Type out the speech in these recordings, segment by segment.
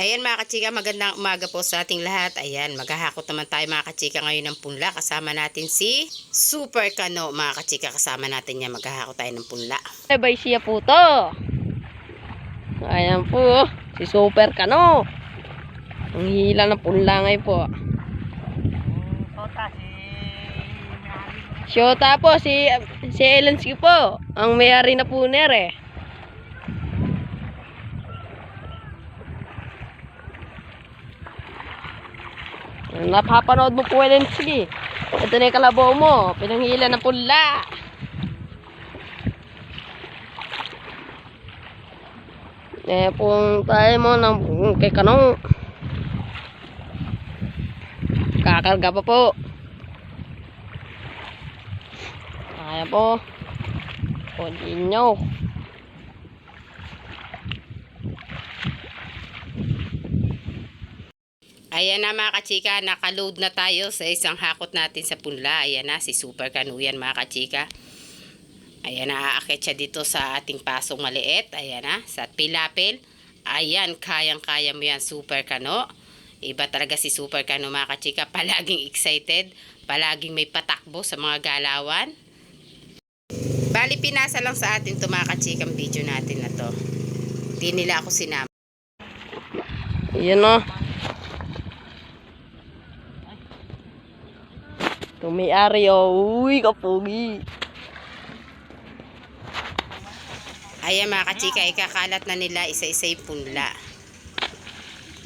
Ayan mga kachika, magandang umaga po sa ating lahat. Ayan, maghahakot naman tayo mga kachika ngayon ng punla. Kasama natin si Super Kano mga kachika. Kasama natin niya, maghahakot tayo ng punla. Bye siya po to. Ayan po, si Super Kano. Ang hila ng punlangay po. Shota po, si, si Elensky po. Ang may-ari na po nere. Napapanood mo po Elensky. Ito na yung kalabaw mo. Pinanghila ng punla. Eh, kung tayo mo ng kay kanong kakarga pa po. Kaya po. Kunin nyo. Ayan na mga kachika, nakaload na tayo sa isang hakot natin sa punla. Ayan na, si Super Kano yan mga kachika. Ayan na, aakit siya dito sa ating pasong maliit. Ayan na, sa pilapil. Ayan, kayang-kaya mo yan, Super Kano. Iba talaga si Super Kano mga kachika. Palaging excited. Palaging may patakbo sa mga galawan. Bali, pinasa lang sa atin to mga kachika ang video natin na to. Di nila ako sinama. Ayan o. Tumi-ari o. Uy, kapugi. Ayan mga kachika, ikakalat na nila isa-isa yung punla.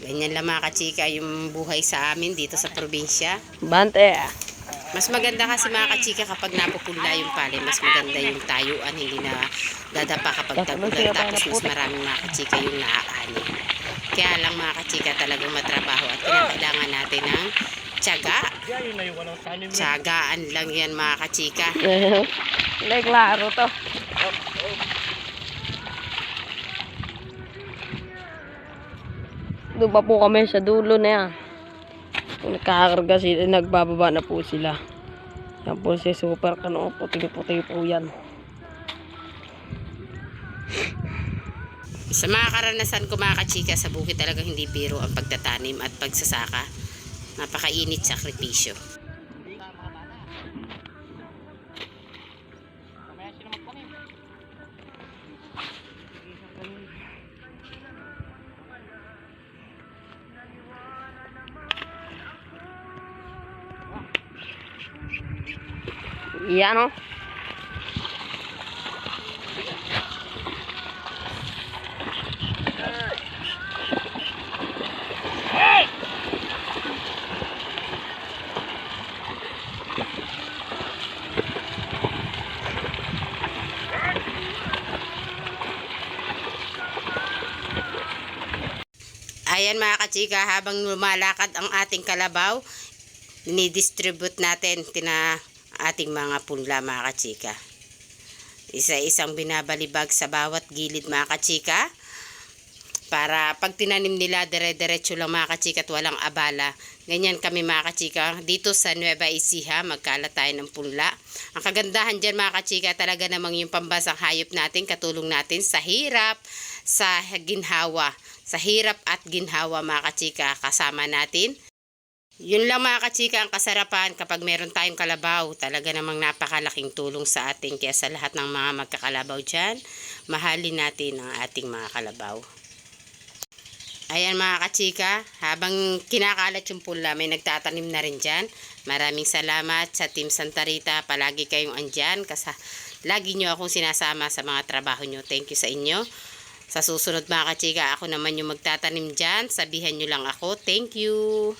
Ganyan lang mga kachika yung buhay sa amin dito sa probinsya. Bante. Mas maganda kasi mga kachika kapag napupunla yung pali, mas maganda yung tayuan, hindi na dadapa kapag tagulan. Tapos mas maraming mga kachika yung naaani. Kaya lang mga kachika talagang matrabaho at kinakailangan natin ng tiyaga. Tiyagaan lang yan mga kachika. Hindi, klaro to. Doon pa po kami sa dulo na yan. Nagkakarga sila, nagbababa na po sila. Yan po si Super Kano, puting-puti po yan. Sa mga karanasan ko mga kachika sa bukid talaga hindi biro ang pagtatanim at pagsasaka. Napakainit sakripisyo. Yan o. Ayan mga kachika, habang lumalakad ang ating kalabaw, ni-distribute natin tina ating mga punla mga kachika. Isa-isang binabalibag sa bawat gilid mga kachika. Para pag tinanim nila, dire-diretso lang mga kachika at walang abala. Ganyan kami mga kachika. Dito sa Nueva Ecija, magkalat tayo ng punla. Ang kagandahan dyan mga kachika, talaga namang yung pambasang hayop natin, katulong natin sa hirap, sa ginhawa. Sa hirap at ginhawa mga kachika, kasama natin. Yun lang mga kachika ang kasarapan kapag meron tayong kalabaw. Talaga namang napakalaking tulong sa atin. Kaya sa lahat ng mga magkakalabaw dyan, mahalin natin ang ating mga kalabaw. Ayan mga kachika, habang kinakalat yung pula, may nagtatanim na rin dyan. Maraming salamat sa Team Santa Rita. Palagi kayong andyan. Kasi lagi nyo akong sinasama sa mga trabaho nyo. Thank you sa inyo. Sa susunod mga kachika, ako naman yung magtatanim dyan. Sabihan nyo lang ako. Thank you.